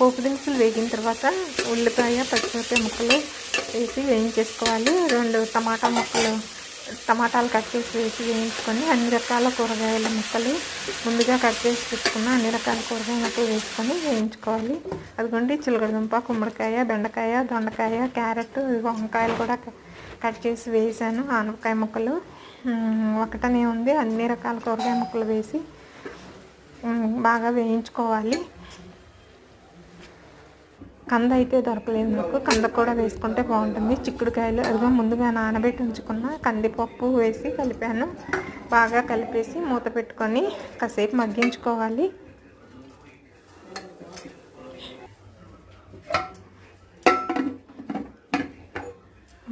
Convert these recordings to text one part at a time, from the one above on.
పోపు దినుసులు వేగిన తర్వాత ఉల్లిపాయ పచ్చిమిరపకాయ ముక్కలు వేసి వేయించేసుకోవాలి. రెండు టమాటా ముక్కలు టమాటాలు కట్ చేసి వేసి వేయించుకొని అన్ని రకాల కూరగాయల ముక్కలు ముందుగా కట్ చేసి పెట్టుకున్న అన్ని రకాల కూరగాయ ముక్కలు వేసుకొని వేయించుకోవాలి. అదిగోండి చిలకడదుంప కుమ్మడికాయ బెండకాయ దొండకాయ క్యారెట్ వంకాయలు కూడా కట్ చేసి వేసాను. ఆనపకాయ ముక్కలు ఒకటనే ఉంది. అన్ని రకాల కూరగాయ ముక్కలు వేసి బాగా వేయించుకోవాలి. కంద అయితే దొరకలేదు నాకు. కంద కూడా వేసుకుంటే బాగుంటుంది. చిక్కుడుకాయలు అదిగో ముందుగా నానబెట్టి ఉంచుకున్న కందిపప్పు వేసి కలిపాను. బాగా కలిపేసి మూత పెట్టుకొని కాసేపు మగ్గించుకోవాలి.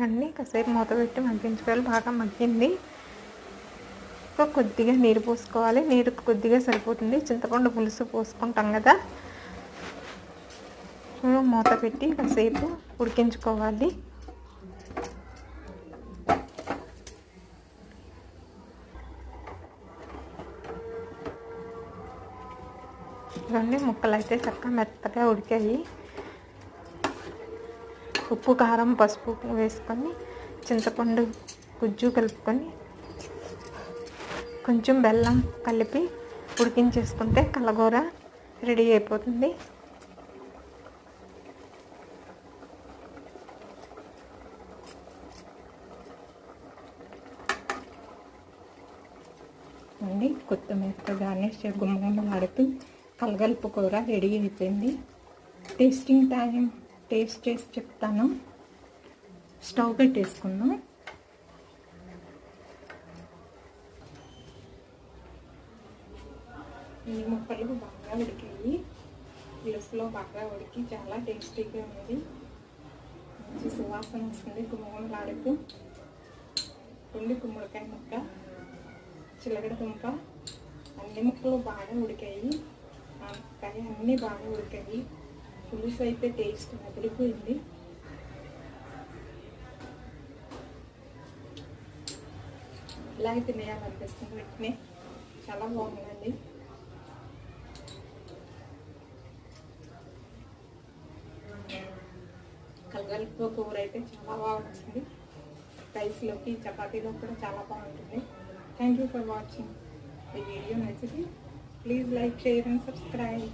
అన్నీ కాసేపు మూత పెట్టి మగ్గించుకోవాలి. బాగా మగ్గింది. కొద్దిగా నీరు పోసుకోవాలి. నీరు కొద్దిగా సరిపోతుంది. చింతపండు పులుసు పోసుకుంటాం కదా. మూత పెట్టి కాసేపు ఉడికించుకోవాలి. ఇవన్నీ ముక్కలు అయితే చక్కగా మెత్తగా ఉడికాయి. ఉప్పు కారం పసుపు వేసుకొని చింతపండు గుజ్జు కలుపుకొని కొంచెం బెల్లం కలిపి ఉడికించేసుకుంటే కలగూర రెడీ అయిపోతుంది. అండి. కొత్తిమీరతో గార్నిష్ గుమ్మగుమ్మలాడుతూ కలగలుపు కూర రెడీ అయిపోయింది. టేస్టింగ్ టైం టేస్ట్ చేసి చెప్తాను. స్టవ్ పెట్టేసుకుందాం. ఈ ముక్కలు బాగా ఉడికాయి. పులుసులో బాగా ఉడికి చాలా టేస్టీగా ఉంది. మంచి సువాసన వస్తుంది గుమ్మగుమ్మలాడుతూ రెండు గుమ్మడికాయ ముక్క. చిలకడ దుంప అన్ని ముక్కలు బాగా ఉడికాయి. ఆనపకాయ అన్నీ బాగా ఉడికాయి. పులుసు అయితే టేస్ట్ అదిరిపోయింది ఇలాగే తినేయాలనిపిస్తుంది వెంటనే. చాలా బాగుందండి. కలగలుపు కూర అయితే చాలా బాగా వచ్చింది. రైస్లోకి చపాతీలో కూడా చాలా బాగుంటుంది. Thank you for watching the video. Please like, share and subscribe.